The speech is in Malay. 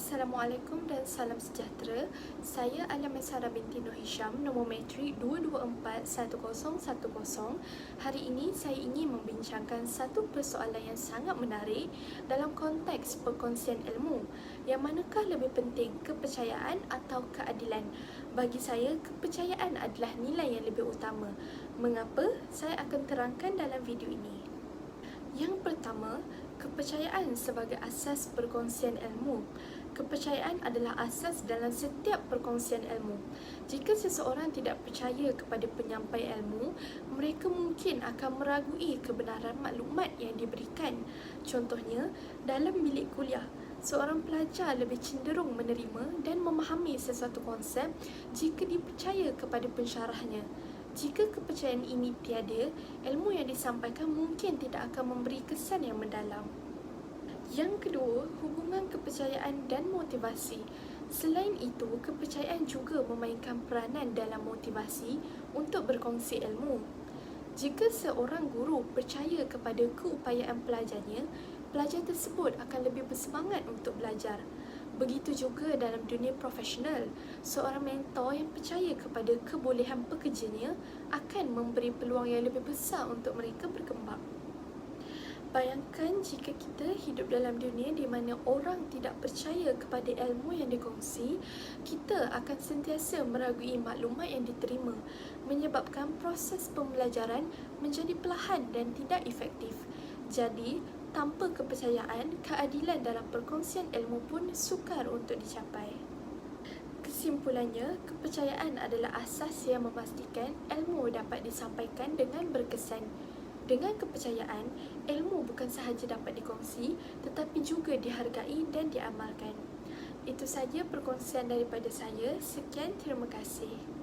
Assalamualaikum dan salam sejahtera. Saya Alam Sarah binti Nur Hisham, nombor matrik 2241010. Hari ini saya ingin membincangkan satu persoalan yang sangat menarik dalam konteks perkongsian ilmu. Yang manakah lebih penting, kepercayaan atau keadilan? Bagi saya, kepercayaan adalah nilai yang lebih utama. Mengapa? Saya akan terangkan dalam video ini. Yang pertama, kepercayaan sebagai asas perkongsian ilmu. Kepercayaan adalah asas dalam setiap perkongsian ilmu. Jika seseorang tidak percaya kepada penyampai ilmu, mereka mungkin akan meragui kebenaran maklumat yang diberikan. Contohnya, dalam bilik kuliah, seorang pelajar lebih cenderung menerima dan memahami sesuatu konsep jika dipercaya kepada pensyarahnya. Jika kepercayaan ini tiada, ilmu yang disampaikan mungkin tidak akan memberi kesan yang mendalam. Yang kedua, hubungan kepercayaan dan motivasi. Selain itu, kepercayaan juga memainkan peranan dalam motivasi untuk berkongsi ilmu. Jika seorang guru percaya kepada keupayaan pelajarnya, pelajar tersebut akan lebih bersemangat untuk belajar. Begitu juga dalam dunia profesional, seorang mentor yang percaya kepada kebolehan pekerjanya akan memberi peluang yang lebih besar untuk mereka berkembang. Bayangkan jika kita hidup dalam dunia di mana orang tidak percaya kepada ilmu yang dikongsi, kita akan sentiasa meragui maklumat yang diterima, menyebabkan proses pembelajaran menjadi perlahan dan tidak efektif. Jadi, tanpa kepercayaan, keadilan dalam perkongsian ilmu pun sukar untuk dicapai. Kesimpulannya, kepercayaan adalah asas yang memastikan ilmu dapat disampaikan dengan berkesan dengan kepercayaan, ilmu bukan sahaja dapat dikongsi tetapi juga dihargai dan diamalkan. Itu saja perkongsian daripada saya. Sekian, terima kasih.